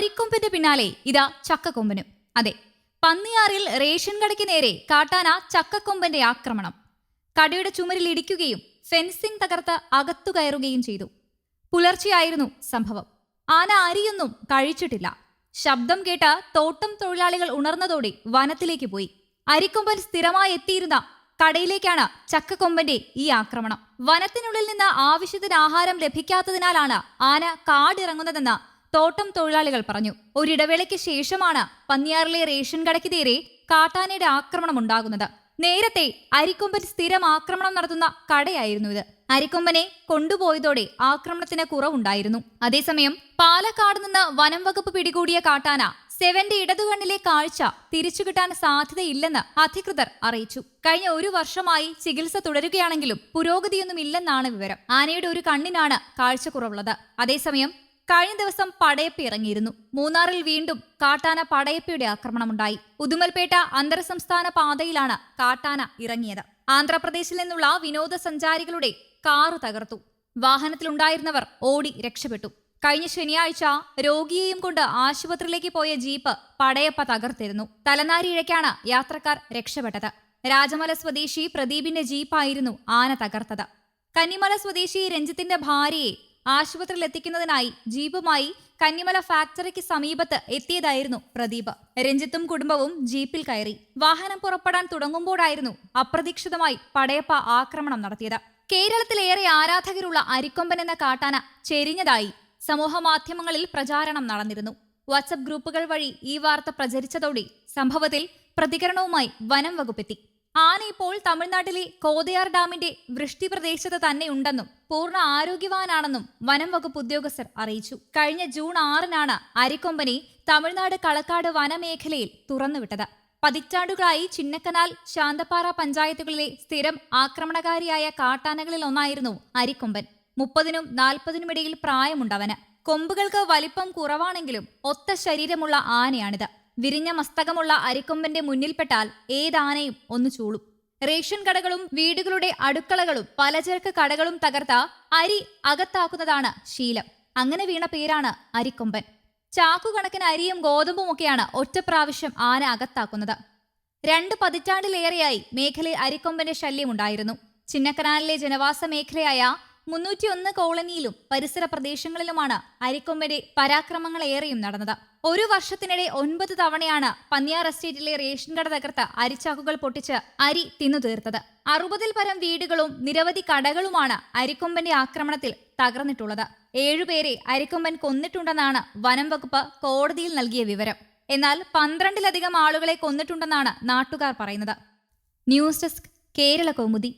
അരിക്കൊമ്പന്റെ പിന്നാലെ ഇതാ ചക്കക്കൊമ്പനും. അതെ പന്നിയാറിൽ റേഷൻ കടയ്ക്ക് നേരെ കാട്ടാന ചക്കക്കൊമ്പന്റെ ആക്രമണം. കടയുടെ ചുമരിൽ ഇടിക്കുകയും ഫെൻസിംഗ് തകർത്ത് അകത്തു കയറുകയും ചെയ്തു. പുലർച്ചെയായിരുന്നു സംഭവം. ആന അരിയൊന്നും കഴിച്ചിട്ടില്ല. ശബ്ദം കേട്ട തോട്ടം തൊഴിലാളികൾ ഉണർന്നതോടെ വനത്തിലേക്ക് പോയി. അരിക്കൊമ്പൻ സ്ഥിരമായി എത്തിയിരുന്ന കടയിലേക്കാണ് ചക്കക്കൊമ്പന്റെ ഈ ആക്രമണം. വനത്തിനുള്ളിൽ നിന്ന് ആവശ്യത്തിന് ആഹാരം ലഭിക്കാത്തതിനാലാണ് ആന കാടിറങ്ങുന്നതെന്ന് തോട്ടം തൊഴിലാളികൾ പറഞ്ഞു ഒരിടവേളയ്ക്ക് ശേഷമാണ് പന്നിയാറിലെ റേഷൻ കടയ്ക്ക് തീരെ കാട്ടാനയുടെ ആക്രമണം ഉണ്ടാകുന്നത്. നേരത്തെ അരിക്കൊമ്പൻ സ്ഥിരം ആക്രമണം നടത്തുന്ന കടയായിരുന്നു ഇത്. അരിക്കൊമ്പനെ കൊണ്ടുപോയതോടെ ആക്രമണത്തിന് കുറവുണ്ടായിരുന്നു. അതേസമയം പാലക്കാട് നിന്ന് വനം വകുപ്പ് പിടികൂടിയ കാട്ടാന സെവന്റെ ഇടതുകണ്ണിലെ കാഴ്ച തിരിച്ചു കിട്ടാൻ സാധ്യതയില്ലെന്ന് അധികൃതർ അറിയിച്ചു. കഴിഞ്ഞ ഒരു വർഷമായി ചികിത്സ തുടരുകയാണെങ്കിലും പുരോഗതിയൊന്നും ഇല്ലെന്നാണ് വിവരം. ആനയുടെ ഒരു കണ്ണിനാണ് കാഴ്ചക്കുറവുള്ളത് അതേസമയം കഴിഞ്ഞ ദിവസം പടയപ്പി ഇറങ്ങിയിരുന്നു. മൂന്നാറിൽ വീണ്ടും കാട്ടാന പടയപ്പിയുടെ ആക്രമണമുണ്ടായി. ഉദുമൽപേട്ട അന്തർ സംസ്ഥാന പാതയിലാണ് കാട്ടാന ഇറങ്ങിയത്. ആന്ധ്രാപ്രദേശിൽ നിന്നുള്ള വിനോദസഞ്ചാരികളുടെ കാറു തകർത്തു. വാഹനത്തിലുണ്ടായിരുന്നവർ ഓടി രക്ഷപ്പെട്ടു. കഴിഞ്ഞ ശനിയാഴ്ച രോഗിയെയും കൊണ്ട് ആശുപത്രിയിലേക്ക് പോയ ജീപ്പ് പടയപ്പ തകർത്തിരുന്നു. തലനാരിഴയ്ക്കാണ് യാത്രക്കാർ രക്ഷപ്പെട്ടത്. രാജമല സ്വദേശി പ്രദീപിന്റെ ജീപ്പായിരുന്നു ആന തകർത്തത്. കന്നിമല സ്വദേശി രഞ്ജിത്തിന്റെ ഭാര്യയെ ആശുപത്രിയിൽ എത്തിക്കുന്നതിനായി ജീപ്പുമായി കന്നിമല ഫാക്ടറിക്ക് സമീപത്ത് എത്തിയതായിരുന്നു പ്രദീപ്. രഞ്ജിത്തും കുടുംബവും ജീപ്പിൽ കയറി. വാഹനം പുറപ്പെടാൻ തുടങ്ങുമ്പോഴായിരുന്നു അപ്രതീക്ഷിതമായി പടയപ്പ ആക്രമണം നടത്തിയത്. കേരളത്തിലേറെ ആരാധകരുള്ള അരിക്കൊമ്പൻ എന്ന കാട്ടാന ചെരിഞ്ഞതായി സമൂഹ മാധ്യമങ്ങളിൽ പ്രചാരണം നടന്നിരുന്നു. വാട്സപ്പ് ഗ്രൂപ്പുകൾ വഴി ഈ വാർത്ത പ്രചരിച്ചതോടെ സംഭവത്തിൽ പ്രതികരണവുമായി വനം വകുപ്പെത്തി. ആന ഇപ്പോൾ തമിഴ്നാട്ടിലെ കോതയാർ ഡാമിന്റെ വൃഷ്ടി പ്രദേശത്ത് തന്നെ ഉണ്ടെന്നും പൂർണ ആരോഗ്യവാനാണെന്നും വനം വകുപ്പ് ഉദ്യോഗസ്ഥർ അറിയിച്ചു. കഴിഞ്ഞ ജൂൺ ആറിനാണ് അരിക്കൊമ്പനെ തമിഴ്നാട് കളക്കാട് വനമേഖലയിൽ തുറന്നുവിട്ടത്. പതിറ്റാണ്ടുകളായി ചിന്നക്കനാൽ ശാന്തപ്പാറ പഞ്ചായത്തുകളിലെ സ്ഥിരം ആക്രമണകാരിയായ കാട്ടാനകളിൽ ഒന്നായിരുന്നു അരിക്കൊമ്പൻ. മുപ്പതിനും നാൽപ്പതിനുമിടയിൽ പ്രായമുണ്ടവന്. കൊമ്പുകൾക്ക് വലിപ്പം കുറവാണെങ്കിലും ഒത്ത ശരീരമുള്ള ആനയാണിത്. വിരിഞ്ഞ മസ്തകമുള്ള അരിക്കൊമ്പന്റെ മുന്നിൽപ്പെട്ടാൽ ഏതാനയും ഒന്ന് ചൂളും. റേഷൻ കടകളും വീടുകളുടെ അടുക്കളകളും പലചരക്ക് കടകളും തകർത്ത അരി അകത്താക്കുന്നതാണ് ശീലം. അങ്ങനെ വീണ പേരാണ് അരിക്കൊമ്പൻ. ചാക്കുകണക്കിന് അരിയും ഗോതമ്പും ഒക്കെയാണ് ഒറ്റപ്രാവശ്യം ആന അകത്താക്കുന്നത്. രണ്ട് പതിറ്റാണ്ടിലേറെയായി മേഖലയിൽ അരിക്കൊമ്പന്റെ ശല്യമുണ്ടായിരുന്നു ചിന്നക്കനാലിലെ ജനവാസ മേഖലയായ മുന്നൂറ്റി ഒന്ന് കോളനിയിലും പരിസര പ്രദേശങ്ങളിലുമാണ് അരിക്കൊമ്പന്റെ പരാക്രമങ്ങളേറെയും നടന്നത്. ഒരു വർഷത്തിനിടെ ഒൻപത് തവണയാണ് പന്നിയാർ എസ്റ്റേറ്റിലെ റേഷൻ കട തകർത്ത് അരിച്ചാക്കുകൾ പൊട്ടിച്ച് അരി തിന്നു തീർത്തത്. അറുപതിൽ പരം വീടുകളും നിരവധി കടകളുമാണ് അരിക്കൊമ്പന്റെ ആക്രമണത്തിൽ തകർന്നിട്ടുള്ളത്. ഏഴുപേരെ അരിക്കൊമ്പൻ കൊന്നിട്ടുണ്ടെന്നാണ് വനം വകുപ്പ് കോടതിയിൽ നൽകിയ വിവരം. എന്നാൽ പന്ത്രണ്ടിലധികം ആളുകളെ കൊന്നിട്ടുണ്ടെന്നാണ് നാട്ടുകാർ പറയുന്നത്. News desk Kerala Kaumudi.